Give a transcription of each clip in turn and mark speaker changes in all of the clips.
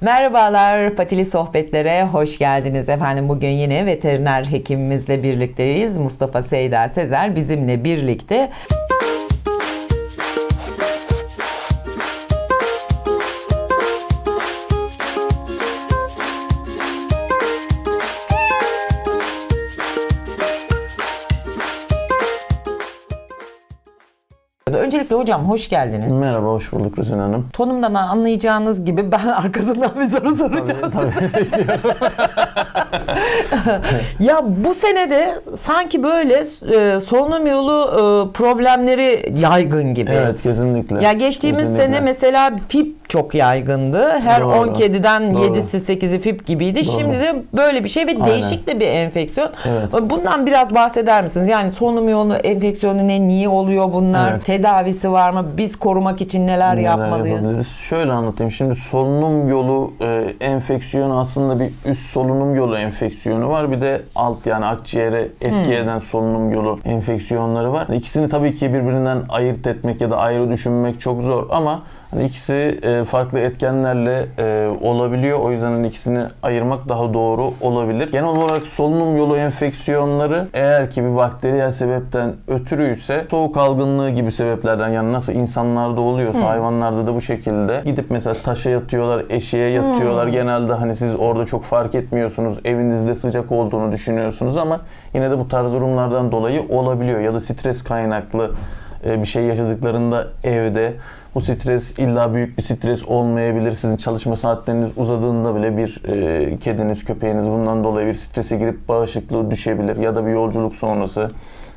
Speaker 1: Merhabalar Patili Sohbetlere hoş geldiniz efendim. Bugün yine veteriner hekimimizle birlikteyiz. Mustafa Seyda Sezer bizimle birlikte. Öncelikle hocam hoş geldiniz.
Speaker 2: Merhaba, hoş bulduk Rüzün Hanım.
Speaker 1: Tonumdan anlayacağınız gibi ben arkasından bir soru soracağım. Ya bu senede sanki böyle e, solunum yolu e, problemleri yaygın gibi.
Speaker 2: Evet, kesinlikle.
Speaker 1: Ya geçtiğimiz
Speaker 2: Kesinlikle.
Speaker 1: sene mesela FIP çok yaygındı. Her
Speaker 2: Doğru.
Speaker 1: 10 kediden
Speaker 2: Doğru.
Speaker 1: 7'si 8'i FIP gibiydi.
Speaker 2: Doğru.
Speaker 1: Şimdi de böyle bir şey ve
Speaker 2: Aynen.
Speaker 1: değişik de bir enfeksiyon.
Speaker 2: Evet.
Speaker 1: Bundan biraz bahseder misiniz? Yani solunum yolu enfeksiyonu ne? Niye oluyor bunlar?
Speaker 2: Evet.
Speaker 1: Tedavisi var mı? Biz korumak için neler,
Speaker 2: Neler
Speaker 1: yapmalıyız?
Speaker 2: yapabiliriz? Şöyle anlatayım. Şimdi solunum yolu e, enfeksiyonu aslında bir üst solunum yolu enfeksiyonu var. Bir de alt yani akciğere etki
Speaker 1: Hmm.
Speaker 2: eden solunum yolu enfeksiyonları var. İkisini tabii ki birbirinden ayırt etmek ya da ayrı düşünmek çok zor ama hani ikisi e, farklı etkenlerle e, olabiliyor. O yüzden hani ikisini ayırmak daha doğru olabilir. Genel olarak solunum yolu enfeksiyonları eğer ki bir bakteriyel sebepten ötürüyse soğuk algınlığı gibi sebeplerden yani nasıl insanlarda oluyorsa hayvanlarda da bu şekilde gidip mesela taşa yatıyorlar, eşeğe yatıyorlar. Genelde hani siz orada çok fark etmiyorsunuz. Evinizde sıcak olduğunu düşünüyorsunuz ama yine de bu tarz durumlardan dolayı olabiliyor ya da stres kaynaklı bir şey yaşadıklarında evde bu stres illa büyük bir stres olmayabilir. Sizin çalışma saatleriniz uzadığında bile bir e, kediniz, köpeğiniz bundan dolayı bir strese girip bağışıklığı düşebilir ya da bir yolculuk sonrası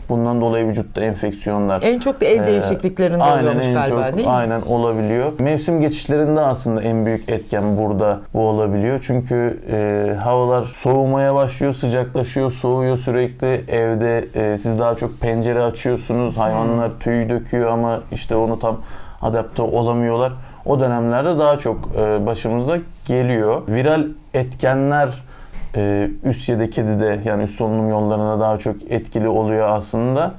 Speaker 2: bundan dolayı vücutta enfeksiyonlar
Speaker 1: En çok ev
Speaker 2: Ee,
Speaker 1: değişikliklerinde
Speaker 2: aynen
Speaker 1: oluyormuş
Speaker 2: en
Speaker 1: galiba
Speaker 2: çok,
Speaker 1: değil mi?
Speaker 2: Aynen olabiliyor. Mevsim geçişlerinde aslında en büyük etken burada bu olabiliyor. Çünkü e, havalar soğumaya başlıyor, sıcaklaşıyor, soğuyor sürekli. Evde e, siz daha çok pencere açıyorsunuz. Hayvanlar tüy döküyor ama işte onu tam adapte olamıyorlar. O dönemlerde daha çok e, başımıza geliyor. Viral etkenler e, üst ya da kedide yani üst solunum yollarına daha çok etkili oluyor aslında.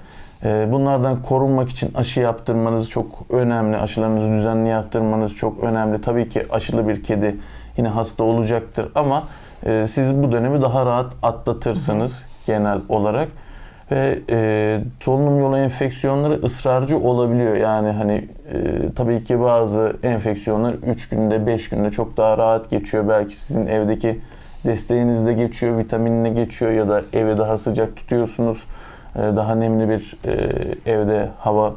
Speaker 2: E, bunlardan korunmak için aşı yaptırmanız çok önemli. Aşılarınızı düzenli yaptırmanız çok önemli. Tabii ki aşılı bir kedi yine hasta olacaktır ama e, siz bu dönemi daha rahat atlatırsınız genel olarak. Ve e, solunum yolu enfeksiyonları ısrarcı olabiliyor. Yani hani e, tabii ki bazı enfeksiyonlar 3 günde 5 günde çok daha rahat geçiyor. Belki sizin evdeki desteğinizde geçiyor, vitaminle geçiyor ya da evi daha sıcak tutuyorsunuz. E, daha nemli bir e, evde hava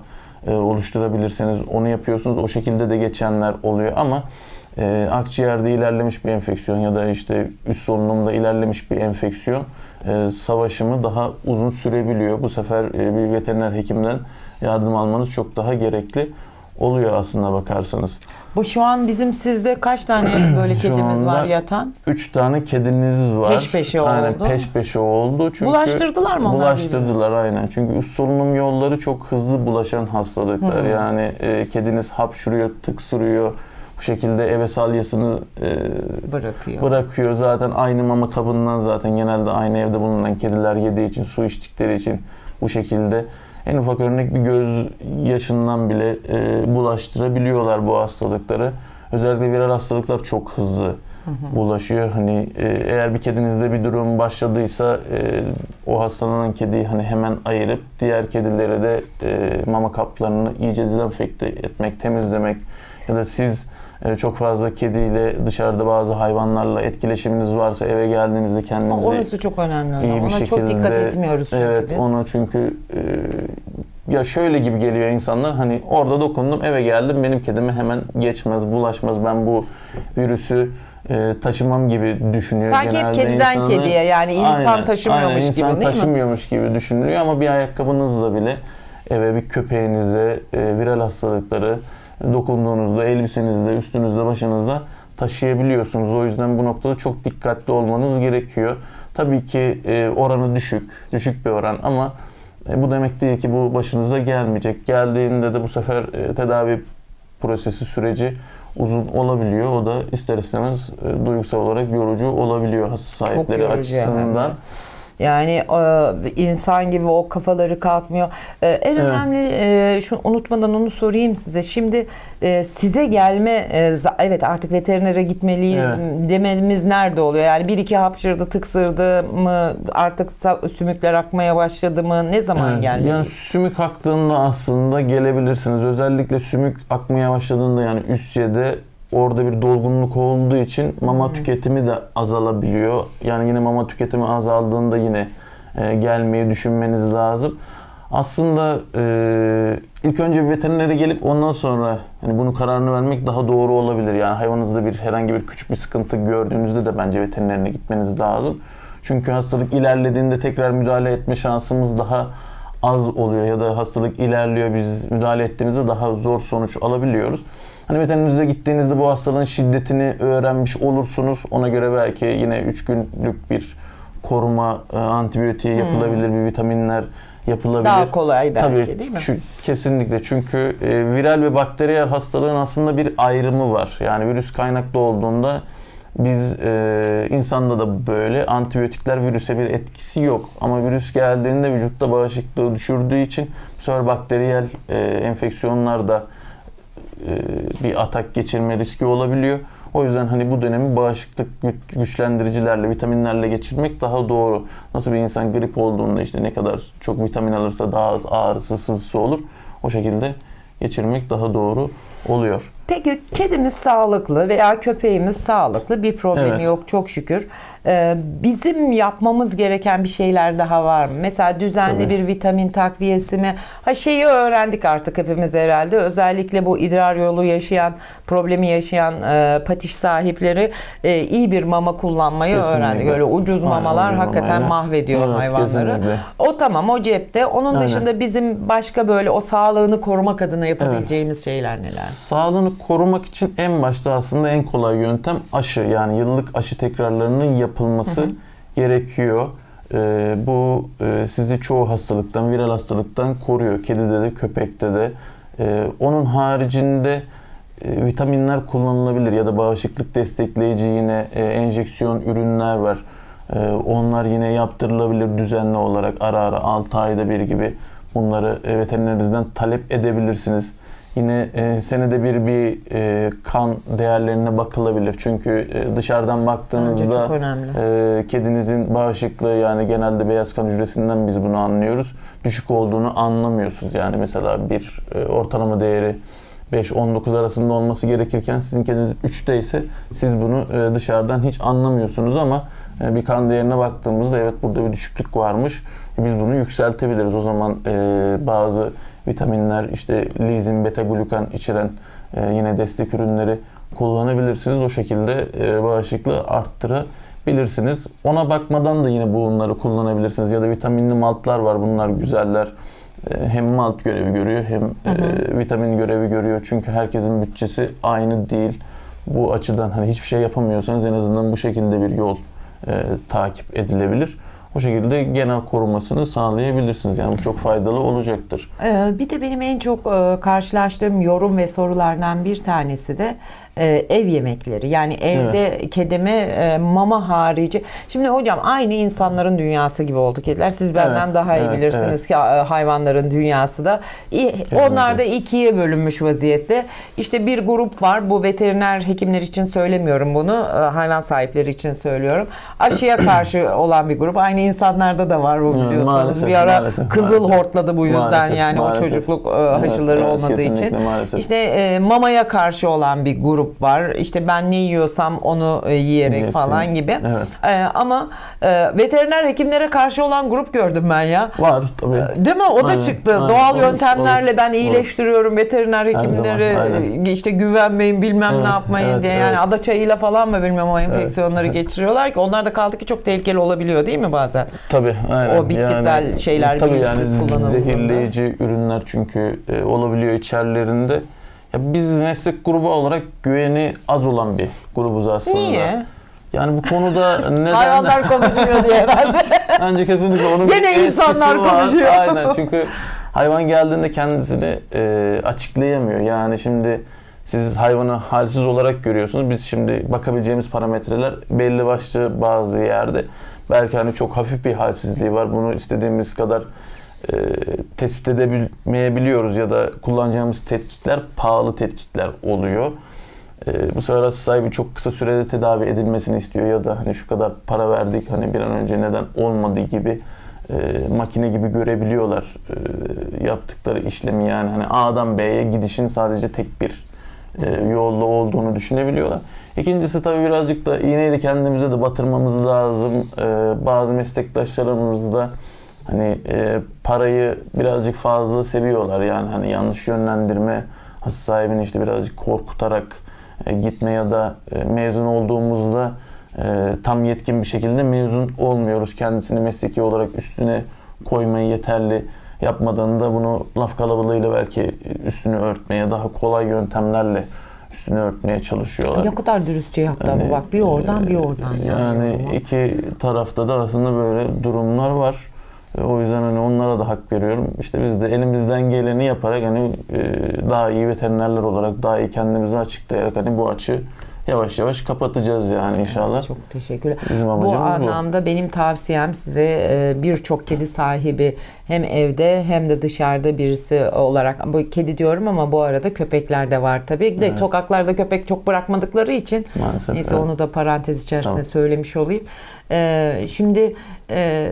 Speaker 2: e, oluşturabilirseniz onu yapıyorsunuz. O şekilde de geçenler oluyor ama akciğerde ilerlemiş bir enfeksiyon ya da işte üst solunumda ilerlemiş bir enfeksiyon e, savaşımı daha uzun sürebiliyor. Bu sefer bir veteriner hekimden yardım almanız çok daha gerekli oluyor aslında bakarsanız.
Speaker 1: Bu şu an bizim sizde kaç tane böyle
Speaker 2: Şu
Speaker 1: kedimiz var
Speaker 2: anda
Speaker 1: yatan?
Speaker 2: Üç tane kediniz var.
Speaker 1: Peş peşe
Speaker 2: aynen,
Speaker 1: oldu.
Speaker 2: Peş peşe oldu. Çünkü
Speaker 1: Bulaştırdılar mı onlar
Speaker 2: Bulaştırdılar aynen. Çünkü üst solunum yolları çok hızlı bulaşan hastalıklar.
Speaker 1: Hmm.
Speaker 2: Yani e, kediniz hapşuruyor, tıksırıyor. Bu şekilde eve salyasını e,
Speaker 1: Bırakıyor.
Speaker 2: bırakıyor. Zaten aynı mama kabından zaten genelde aynı evde bulunan kediler yediği için, su içtikleri için bu şekilde en ufak örnek bir göz yaşından bile e, bulaştırabiliyorlar bu hastalıkları. Özellikle viral hastalıklar çok hızlı bulaşıyor. Hani e, eğer bir kedinizde bir durum başladıysa e, o hastalanan kediyi hani hemen ayırıp diğer kedilere de e, mama kaplarını iyice dezenfekte etmek, temizlemek ya da siz e, çok fazla kediyle dışarıda bazı hayvanlarla etkileşiminiz varsa eve geldiğinizde kendinizi
Speaker 1: Orası çok önemli.
Speaker 2: iyi bir
Speaker 1: Ona
Speaker 2: şekilde
Speaker 1: çok dikkat etmiyoruz çünkü
Speaker 2: evet
Speaker 1: biz.
Speaker 2: ona çünkü e, ya şöyle gibi geliyor insanlar hani orada dokundum eve geldim benim kedime hemen geçmez bulaşmaz ben bu virüsü e, taşımam gibi düşünüyor
Speaker 1: Sanki hep
Speaker 2: genelde
Speaker 1: kediden
Speaker 2: insanlar.
Speaker 1: kediye yani insan
Speaker 2: Aynen,
Speaker 1: taşımıyormuş
Speaker 2: aynen,
Speaker 1: gibi
Speaker 2: insan
Speaker 1: değil mi?
Speaker 2: taşımıyormuş gibi düşünülüyor ama bir ayakkabınızla bile eve bir köpeğinize e, viral hastalıkları dokunduğunuzda elbisenizde, üstünüzde, başınızda taşıyabiliyorsunuz. O yüzden bu noktada çok dikkatli olmanız gerekiyor. Tabii ki e, oranı düşük, düşük bir oran ama e, bu demek değil ki bu başınıza gelmeyecek. Geldiğinde de bu sefer e, tedavi prosesi süreci uzun olabiliyor. O da ister istemez e, duygusal olarak yorucu olabiliyor hasta sahipleri
Speaker 1: yorucu
Speaker 2: açısından.
Speaker 1: yani. Yani e, insan gibi o kafaları kalkmıyor. E, en
Speaker 2: Evet.
Speaker 1: önemli e, şu unutmadan onu sorayım size. Şimdi size gelme evet artık veterinere gitmeliyim
Speaker 2: Evet.
Speaker 1: dememiz nerede oluyor? Yani bir iki hapşırdı, tıksırdı mı? Artık sümükler akmaya başladı mı? Ne zaman
Speaker 2: Evet,
Speaker 1: gelmeliyiz?
Speaker 2: Yani sümük aktığında aslında gelebilirsiniz. Özellikle sümük akmaya başladığında yani üst yede orada bir dolgunluk olduğu için mama tüketimi de azalabiliyor. Yani yine mama tüketimi azaldığında yine e, gelmeyi düşünmeniz lazım. Aslında e, ilk önce bir veterinere gelip ondan sonra hani bunu kararını vermek daha doğru olabilir. Yani hayvanınızda bir herhangi bir küçük bir sıkıntı gördüğünüzde de bence veterinerine gitmeniz lazım. Çünkü hastalık ilerlediğinde tekrar müdahale etme şansımız daha az oluyor ya da hastalık ilerliyor biz müdahale ettiğimizde daha zor sonuç alabiliyoruz. Hani veterinerinize gittiğinizde bu hastalığın şiddetini öğrenmiş olursunuz. Ona göre belki yine 3 günlük bir koruma e, antibiyotiği yapılabilir, bir vitaminler yapılabilir.
Speaker 1: Daha kolay belki
Speaker 2: Tabii,
Speaker 1: değil mi?
Speaker 2: çü- kesinlikle. Çünkü e, viral ve bakteriyel hastalığın aslında bir ayrımı var. Yani virüs kaynaklı olduğunda biz e, insanda da böyle antibiyotikler virüse bir etkisi yok. Ama virüs geldiğinde vücutta bağışıklığı düşürdüğü için bu sefer bakteriyel e, enfeksiyonlar da bir atak geçirme riski olabiliyor. O yüzden hani bu dönemi bağışıklık güç- güçlendiricilerle, vitaminlerle geçirmek daha doğru. Nasıl bir insan grip olduğunda işte ne kadar çok vitamin alırsa daha az ağrısı, sızısı olur. O şekilde geçirmek daha doğru oluyor.
Speaker 1: Peki kedimiz sağlıklı veya köpeğimiz sağlıklı bir problemi
Speaker 2: Evet.
Speaker 1: yok çok şükür. Ee, bizim yapmamız gereken bir şeyler daha var mı? Mesela düzenli
Speaker 2: Tabii.
Speaker 1: bir vitamin takviyesi mi? Ha şeyi öğrendik artık hepimiz herhalde. Özellikle bu idrar yolu yaşayan, problemi yaşayan e, patiş sahipleri e, iyi bir mama kullanmayı
Speaker 2: Kesinlikle.
Speaker 1: öğrendik. Öyle ucuz
Speaker 2: Aynen,
Speaker 1: mamalar
Speaker 2: ucuz
Speaker 1: hakikaten
Speaker 2: mamayla.
Speaker 1: mahvediyor
Speaker 2: Evet,
Speaker 1: hayvanları.
Speaker 2: kesinlikle.
Speaker 1: O tamam o cepte. Onun
Speaker 2: Aynen.
Speaker 1: dışında bizim başka böyle o sağlığını korumak adına yapabileceğimiz şeyler neler?
Speaker 2: Sağlığını korumak için en başta aslında en kolay yöntem aşı. Yani yıllık aşı tekrarlarının yapılması gerekiyor. Ee, bu e, sizi çoğu hastalıktan, viral hastalıktan koruyor. Kedide de, köpekte de. Ee, onun haricinde e, vitaminler kullanılabilir ya da bağışıklık destekleyici yine e, enjeksiyon ürünler var. E, onlar yine yaptırılabilir düzenli olarak ara ara 6 ayda bir gibi bunları e, veterinerinizden talep edebilirsiniz. Yine e, senede bir bir e, kan değerlerine bakılabilir. Çünkü e, dışarıdan baktığınızda e, kedinizin bağışıklığı yani genelde beyaz kan hücresinden biz bunu anlıyoruz. Düşük olduğunu anlamıyorsunuz. Yani mesela bir e, ortalama değeri 5-19 arasında olması gerekirken sizin kediniz 3'te ise siz bunu e, dışarıdan hiç anlamıyorsunuz ama e, bir kan değerine baktığımızda evet burada bir düşüklük varmış. E, Biz bunu yükseltebiliriz. O zaman e, bazı vitaminler işte lizin, beta glukan içeren e, yine destek ürünleri kullanabilirsiniz. O şekilde e, bağışıklığı arttırabilirsiniz. Ona bakmadan da yine bunları kullanabilirsiniz. Ya da vitaminli maltlar var. Bunlar güzeller. E, hem malt görevi görüyor hem e, vitamin görevi görüyor. Çünkü herkesin bütçesi aynı değil. Bu açıdan hani hiçbir şey yapamıyorsanız en azından bu şekilde bir yol e, takip edilebilir. O şekilde genel korumasını sağlayabilirsiniz. Yani bu çok faydalı olacaktır.
Speaker 1: Ee, Bir de benim en çok e, karşılaştığım yorum ve sorulardan bir tanesi de e, ev yemekleri. Yani evde kedime e, mama harici. Şimdi hocam aynı insanların dünyası gibi oldu kediler. Siz benden
Speaker 2: Evet,
Speaker 1: daha iyi
Speaker 2: evet,
Speaker 1: bilirsiniz
Speaker 2: evet.
Speaker 1: ki e, hayvanların dünyası da. Onlar da ikiye bölünmüş vaziyette. İşte bir grup var. Bu veteriner hekimler için söylemiyorum bunu. e, Hayvan sahipleri için söylüyorum. Aşıya karşı olan bir grup. Aynı insanlarda da var bu
Speaker 2: Evet,
Speaker 1: biliyorsunuz.
Speaker 2: maalesef,
Speaker 1: bir ara
Speaker 2: maalesef,
Speaker 1: kızıl
Speaker 2: maalesef.
Speaker 1: hortladı bu yüzden
Speaker 2: Maalesef,
Speaker 1: yani
Speaker 2: maalesef.
Speaker 1: o çocukluk e,
Speaker 2: Evet,
Speaker 1: aşıları
Speaker 2: evet,
Speaker 1: olmadığı için.
Speaker 2: maalesef.
Speaker 1: İşte e, mamaya karşı olan bir grup var. İşte ben ne yiyorsam onu e, yiyerek
Speaker 2: Yesin.
Speaker 1: falan gibi.
Speaker 2: Evet.
Speaker 1: E, ama e, veteriner hekimlere karşı olan grup gördüm ben ya.
Speaker 2: Var tabii.
Speaker 1: Değil mi? O da
Speaker 2: Aynen,
Speaker 1: çıktı.
Speaker 2: aynen.
Speaker 1: Doğal
Speaker 2: Olur,
Speaker 1: yöntemlerle
Speaker 2: olur,
Speaker 1: ben
Speaker 2: olur.
Speaker 1: iyileştiriyorum. Veteriner
Speaker 2: zaman,
Speaker 1: hekimlere
Speaker 2: aynen.
Speaker 1: e, işte güvenmeyin bilmem
Speaker 2: Evet,
Speaker 1: ne yapmayın
Speaker 2: evet,
Speaker 1: diye. Yani
Speaker 2: evet.
Speaker 1: ada çayıyla falan mı bilmem o enfeksiyonları geçiriyorlar ki onlar da kaldı ki çok tehlikeli olabiliyor değil mi bazen?
Speaker 2: Tabii aynen.
Speaker 1: O bitkisel şeyler
Speaker 2: tabii yani
Speaker 1: kullanıldığında.
Speaker 2: zehirleyici ürünler çünkü e, olabiliyor içerilerinde. Ya biz meslek grubu olarak güveni az olan bir grubuz aslında.
Speaker 1: Niye?
Speaker 2: Yani bu konuda neden?
Speaker 1: Hayvanlar konuşmuyor diye herhalde.
Speaker 2: Bence kesinlikle onun
Speaker 1: Gene
Speaker 2: bir
Speaker 1: insanlar
Speaker 2: var.
Speaker 1: konuşuyor.
Speaker 2: Aynen çünkü hayvan geldiğinde kendisini e, açıklayamıyor. Yani şimdi siz hayvanı halsiz olarak görüyorsunuz. Biz şimdi bakabileceğimiz parametreler belli başlı bazı yerde. Belki hani çok hafif bir halsizliği var. Bunu istediğimiz kadar e, tespit edemeyebiliyoruz ya da kullanacağımız tetkikler pahalı tetkikler oluyor. E, bu sefer hasta sahibi çok kısa sürede tedavi edilmesini istiyor ya da hani şu kadar para verdik hani bir an önce neden olmadı gibi e, makine gibi görebiliyorlar e, yaptıkları işlemi yani hani A'dan B'ye gidişin sadece tek bir e, yolda olduğunu düşünebiliyorlar. İkincisi tabii birazcık da iğneyi de kendimize de batırmamız lazım. E, bazı meslektaşlarımız da hani e, parayı birazcık fazla seviyorlar yani hani yanlış yönlendirme hasta sahibini işte birazcık korkutarak e, gitme ya da e, mezun olduğumuzda e, tam yetkin bir şekilde mezun olmuyoruz. Kendisini mesleki olarak üstüne koymayı yeterli yapmadan da bunu laf kalabalığıyla belki üstünü örtmeye daha kolay yöntemlerle üstünü örtmeye çalışıyorlar.
Speaker 1: Ne kadar dürüstçe yaptı ama
Speaker 2: Hani,
Speaker 1: bak bir oradan bir oradan yani.
Speaker 2: Yani iki tarafta da aslında böyle durumlar var. O yüzden hani onlara da hak veriyorum. İşte biz de elimizden geleni yaparak hani e, daha iyi veterinerler olarak daha iyi kendimizi açıklayarak hani bu açı yavaş yavaş kapatacağız yani inşallah.
Speaker 1: Çok teşekkürler.
Speaker 2: Bizim
Speaker 1: Bu
Speaker 2: amacımız bu.
Speaker 1: anlamda benim tavsiyem size e, birçok kedi sahibi hem evde hem de dışarıda birisi olarak bu kedi diyorum ama bu arada köpekler de var tabii. De sokaklarda köpek çok bırakmadıkları için
Speaker 2: Maalesef.
Speaker 1: neyse
Speaker 2: evet.
Speaker 1: onu da parantez içerisinde
Speaker 2: Tamam.
Speaker 1: söylemiş olayım. E, şimdi e,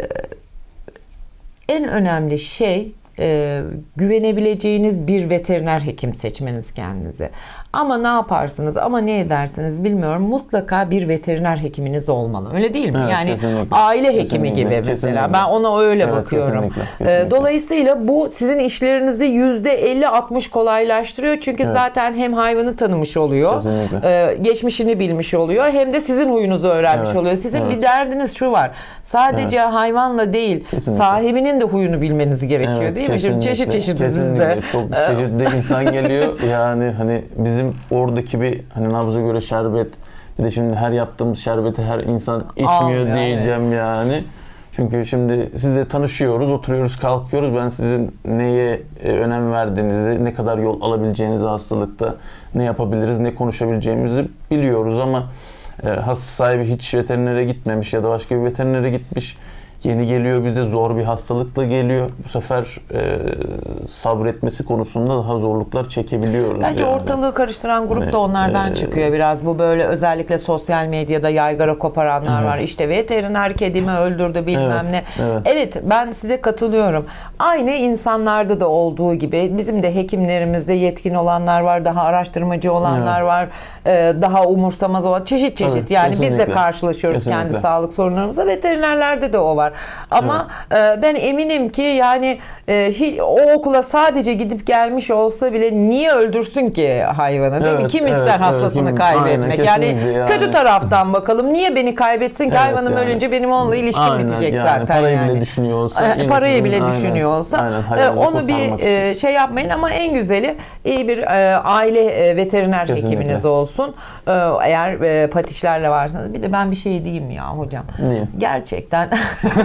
Speaker 1: en önemli şey e, güvenebileceğiniz bir veteriner hekim seçmeniz kendinize. Ama ne yaparsınız ama ne edersiniz bilmiyorum. Mutlaka bir veteriner hekiminiz olmalı. Öyle değil mi?
Speaker 2: Evet,
Speaker 1: yani
Speaker 2: kesinlikle.
Speaker 1: aile hekimi
Speaker 2: Kesinlikle,
Speaker 1: gibi mesela.
Speaker 2: kesinlikle.
Speaker 1: Ben ona öyle
Speaker 2: Evet,
Speaker 1: bakıyorum.
Speaker 2: kesinlikle,
Speaker 1: E,
Speaker 2: kesinlikle.
Speaker 1: dolayısıyla bu sizin işlerinizi %50-60 kolaylaştırıyor. Çünkü
Speaker 2: Evet.
Speaker 1: zaten hem hayvanı tanımış oluyor.
Speaker 2: Kesinlikle.
Speaker 1: e, geçmişini bilmiş oluyor. Hem de sizin huyunuzu öğrenmiş
Speaker 2: Evet,
Speaker 1: oluyor. Sizin
Speaker 2: evet.
Speaker 1: bir derdiniz şu var. Sadece hayvanla değil,
Speaker 2: Kesinlikle.
Speaker 1: sahibinin de huyunu bilmeniz gerekiyor
Speaker 2: Evet,
Speaker 1: değil mi? Şimdi
Speaker 2: kesinlikle,
Speaker 1: çeşit çeşit
Speaker 2: kesinlikle.
Speaker 1: bizde.
Speaker 2: Çok çeşitli insan geliyor. Yani hani bizim oradaki bir hani nabza göre şerbet bir de şimdi her yaptığımız şerbeti her insan içmiyor
Speaker 1: Almıyor,
Speaker 2: diyeceğim yani. Çünkü şimdi sizle tanışıyoruz, oturuyoruz, kalkıyoruz. Ben sizin neye e, önem verdiğinizi, ne kadar yol alabileceğinizi hastalıkta, ne yapabiliriz, ne konuşabileceğimizi biliyoruz ama e, hasta sahibi hiç veterinere gitmemiş ya da başka bir veterinere gitmiş. Yeni geliyor bize zor bir hastalıkla geliyor. Bu sefer e, sabretmesi konusunda daha zorluklar çekebiliyoruz.
Speaker 1: Bence
Speaker 2: yani.
Speaker 1: ortalığı karıştıran grup da onlardan
Speaker 2: e,
Speaker 1: çıkıyor biraz. Bu böyle özellikle sosyal medyada yaygara koparanlar
Speaker 2: Evet.
Speaker 1: var. İşte veteriner kedimi öldürdü bilmem
Speaker 2: Evet,
Speaker 1: ne.
Speaker 2: evet.
Speaker 1: Evet ben size katılıyorum. Aynı insanlarda da olduğu gibi bizim de hekimlerimizde yetkin olanlar var, daha araştırmacı olanlar
Speaker 2: Evet.
Speaker 1: var, e, daha umursamaz olan çeşit çeşit.
Speaker 2: Tabii,
Speaker 1: yani biz de
Speaker 2: kesinlikle.
Speaker 1: karşılaşıyoruz kendi
Speaker 2: Kesinlikle.
Speaker 1: sağlık sorunlarımızla. Veterinerlerde de o var. Ama e, ben eminim ki yani e, hiç, o okula sadece gidip gelmiş olsa bile niye öldürsün ki hayvanı değil mi?
Speaker 2: Evet,
Speaker 1: Kim
Speaker 2: evet,
Speaker 1: ister
Speaker 2: evet,
Speaker 1: hastasını
Speaker 2: kim-
Speaker 1: kaybetmek?
Speaker 2: aynen,
Speaker 1: yani,
Speaker 2: yani.
Speaker 1: kötü taraftan bakalım. Niye beni kaybetsin ki
Speaker 2: Evet,
Speaker 1: hayvanım
Speaker 2: yani.
Speaker 1: ölünce benim onunla ilişkim
Speaker 2: Aynen,
Speaker 1: bitecek
Speaker 2: yani
Speaker 1: zaten
Speaker 2: parayı
Speaker 1: yani.
Speaker 2: bile düşünüyor olsa.
Speaker 1: E, parayı bile
Speaker 2: aynen,
Speaker 1: düşünüyor olsa
Speaker 2: aynen,
Speaker 1: e, onu bir e, şey yapmayın ama en güzeli iyi bir e, aile e, veteriner
Speaker 2: Kesinlikle.
Speaker 1: hekiminiz olsun. E, eğer e, patişlerle varsanız bir de ben bir şey diyeyim ya hocam.
Speaker 2: Niye?
Speaker 1: Gerçekten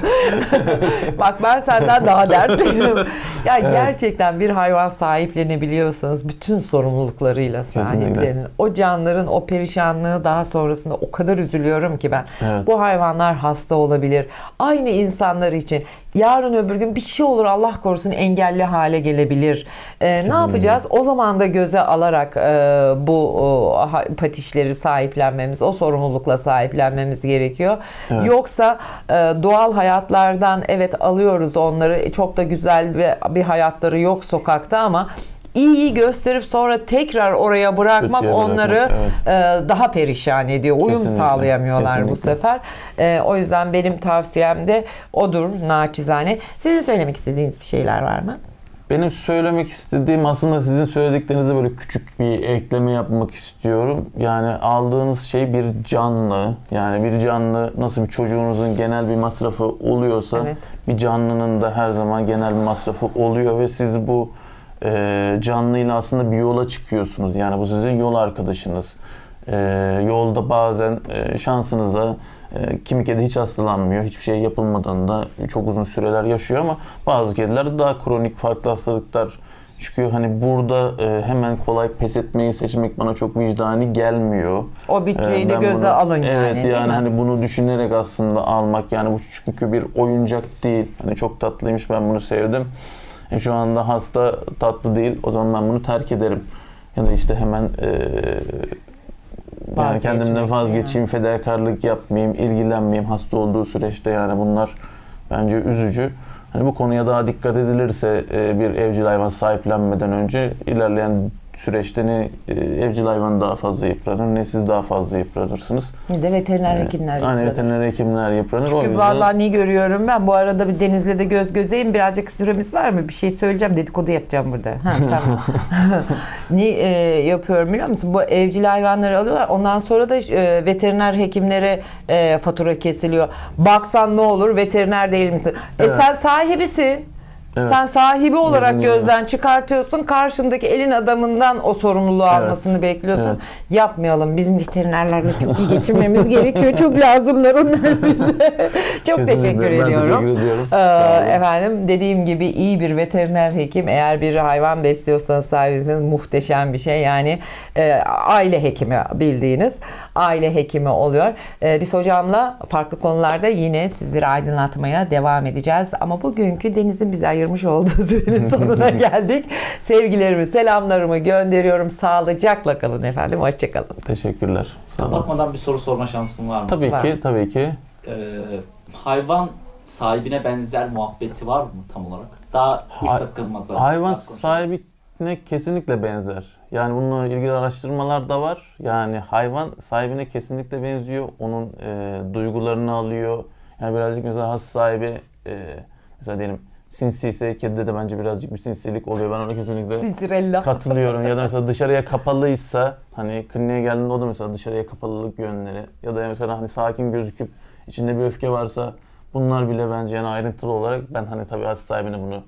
Speaker 1: Bak ben senden daha dertliyim. ya gerçekten bir hayvan sahiplenebiliyorsanız bütün sorumluluklarıyla sahiplenin. O canların o perişanlığı daha sonrasında o kadar üzülüyorum ki ben.
Speaker 2: Evet.
Speaker 1: Bu hayvanlar hasta olabilir. Aynı insanlar için yarın öbür gün bir şey olur Allah korusun engelli hale gelebilir. Ee, ne yapacağız? O zaman da göze alarak e, bu ha- patişleri sahiplenmemiz, o sorumlulukla sahiplenmemiz gerekiyor.
Speaker 2: Evet.
Speaker 1: Yoksa e, doğal hayatlardan evet alıyoruz onları. Çok da güzel bir, bir hayatları yok sokakta ama iyiyi gösterip sonra tekrar oraya bırakmak
Speaker 2: Kötüye bırakmak,
Speaker 1: onları e, daha perişan ediyor. Uyum
Speaker 2: Kesinlikle,
Speaker 1: sağlayamıyorlar bu
Speaker 2: kesinlikle.
Speaker 1: sefer. E, o yüzden benim tavsiyem de odur naçizane. Sizin söylemek istediğiniz bir şeyler var mı?
Speaker 2: Benim söylemek istediğim aslında sizin söylediklerinize böyle küçük bir ekleme yapmak istiyorum. Yani aldığınız şey bir canlı. Yani bir canlı nasıl bir çocuğunuzun genel bir masrafı oluyorsa
Speaker 1: Evet.
Speaker 2: bir canlının da her zaman genel bir masrafı oluyor ve siz bu e, canlıyla aslında bir yola çıkıyorsunuz. Yani bu sizin yol arkadaşınız. E, yolda bazen e, şansınıza kimi kedi hiç hastalanmıyor. Hiçbir şey yapılmadan da çok uzun süreler yaşıyor ama bazı kediler daha kronik farklı hastalıklar Çünkü hani burada e, hemen kolay pes etmeyi seçmek bana çok vicdani gelmiyor.
Speaker 1: O bütçeyi
Speaker 2: Ee,
Speaker 1: de göze
Speaker 2: bunu-
Speaker 1: alın yani.
Speaker 2: Evet yani hani bunu düşünerek aslında almak yani bu çünkü bir oyuncak değil. Hani çok tatlıymış ben bunu sevdim. E, şu anda hasta tatlı değil. O zaman ben bunu terk ederim. Ya da işte hemen e, yani kendimden vazgeçeyim, fedakarlık yapmayayım, ilgilenmeyeyim hasta olduğu süreçte yani bunlar bence üzücü. Hani bu konuya daha dikkat edilirse e, bir evcil hayvan sahiplenmeden önce ilerleyen süreçte ne e, evcil hayvan daha fazla yıpranır ne siz daha fazla yıpranırsınız.
Speaker 1: Bir de veteriner
Speaker 2: Evet.
Speaker 1: hekimler
Speaker 2: Aynen
Speaker 1: yapıyorlar.
Speaker 2: veteriner hekimler yıpranır.
Speaker 1: Çünkü
Speaker 2: yüzden
Speaker 1: vallahi ne görüyorum ben bu arada bir Deniz'le de göz gözeyim birazcık süremiz var mı? Bir şey söyleyeceğim dedikodu yapacağım burada. Ha, tamam. ne e, yapıyorum biliyor musun? Bu evcil hayvanları alıyorlar ondan sonra da e, veteriner hekimlere e, fatura kesiliyor. Baksan ne olur veteriner değil misin? E
Speaker 2: Evet.
Speaker 1: sen sahibisin.
Speaker 2: Evet.
Speaker 1: Sen sahibi olarak
Speaker 2: Dediğin gibi.
Speaker 1: gözden çıkartıyorsun. Karşındaki elin adamından o sorumluluğu
Speaker 2: Evet.
Speaker 1: almasını bekliyorsun.
Speaker 2: Evet.
Speaker 1: Yapmayalım. Bizim veterinerlerle çok iyi geçinmemiz gerekiyor. Çok lazımlar onlar bize. çok
Speaker 2: Kesinlikle.
Speaker 1: teşekkür
Speaker 2: Ben
Speaker 1: ediyorum.
Speaker 2: teşekkür ediyorum.
Speaker 1: Ee, efendim dediğim gibi iyi bir veteriner hekim eğer bir hayvan besliyorsanız sahibisiniz muhteşem bir şey yani e, aile hekimi bildiğiniz aile hekimi oluyor. E, biz hocamla farklı konularda yine sizleri aydınlatmaya devam edeceğiz ama bugünkü Deniz'in bize ayırmış olduğu sürenin sonuna geldik. Sevgilerimi selamlarımı gönderiyorum sağlıcakla kalın efendim hoşçakalın.
Speaker 2: Teşekkürler. Sağ olun.
Speaker 3: Kapatmadan bir soru sorma şansım var mı?
Speaker 2: Tabii
Speaker 1: Var.
Speaker 2: ki, tabii ki.
Speaker 3: Ee, hayvan sahibine benzer muhabbeti var mı tam olarak? Daha 3
Speaker 2: Hay-
Speaker 3: dakikamız var.
Speaker 2: Hayvan sahibine kesinlikle benzer. Yani bununla ilgili araştırmalar da var. Yani hayvan sahibine kesinlikle benziyor. Onun e, duygularını alıyor. Yani birazcık mesela has sahibi e, mesela diyelim sinsi ise kedide de bence birazcık bir sinsilik oluyor. Ben ona kesinlikle
Speaker 1: Cicerella.
Speaker 2: katılıyorum. Ya da mesela dışarıya kapalıysa hani kliniğe geldiğinde o da mesela dışarıya kapalılık yönleri. Ya da mesela hani sakin gözüküp içinde bir öfke varsa bunlar bile bence yani ayrıntılı olarak ben hani tabii has sahibine bunu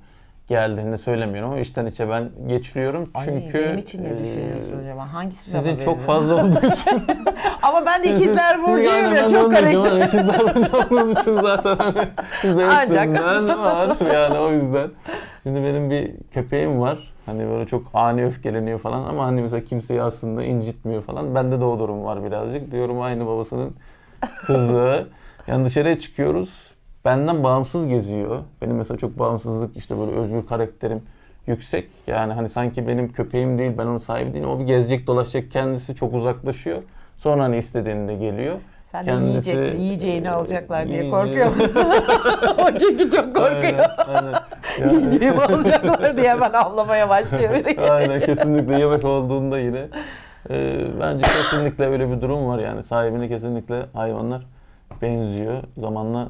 Speaker 2: geldiğinde söylemiyorum ama içten içe ben geçiriyorum.
Speaker 1: Ay,
Speaker 2: Çünkü
Speaker 1: benim için ne düşünüyorsun acaba? Hangisi
Speaker 2: Sizin çok fazla olduğu için.
Speaker 1: Ama ben de ikizler
Speaker 2: Siz-
Speaker 1: burcuyum ya çok karakter.
Speaker 2: hani İkizler burcu olduğunuz için zaten hani sizde
Speaker 1: Ancak.
Speaker 2: hepsinden var yani o yüzden. Şimdi benim bir köpeğim var. Hani böyle çok ani öfkeleniyor falan ama hani mesela kimseyi aslında incitmiyor falan. Bende de o durum var birazcık. Diyorum aynı babasının kızı. Yani dışarıya çıkıyoruz. Benden bağımsız geziyor. Benim mesela çok bağımsızlık işte böyle özgür karakterim yüksek. Yani hani sanki benim köpeğim değil, ben onun sahibi değilim. O bir gezecek, dolaşacak kendisi çok uzaklaşıyor. Sonra hani istediğinde geliyor.
Speaker 1: Sen de
Speaker 2: Kendisi-
Speaker 1: yiyecek, yiyeceğini alacaklar diye
Speaker 2: Yiyeceği-
Speaker 1: korkuyor musun? o çünkü çok korkuyor.
Speaker 2: Aynen, aynen. Yani-
Speaker 1: Yiyeceğimi alacaklar diye ben avlamaya başlıyor biri.
Speaker 2: Aynen kesinlikle yemek olduğunda yine. Ee, bence kesinlikle öyle bir durum var yani. Sahibine kesinlikle hayvanlar benziyor. Zamanla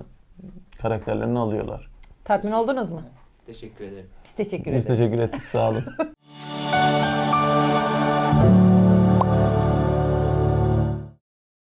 Speaker 2: karakterlerini alıyorlar.
Speaker 1: Tatmin oldunuz mu?
Speaker 3: Teşekkür ederim.
Speaker 1: Biz teşekkür
Speaker 2: Biz
Speaker 1: ederiz.
Speaker 2: teşekkür ettik. Sağ olun.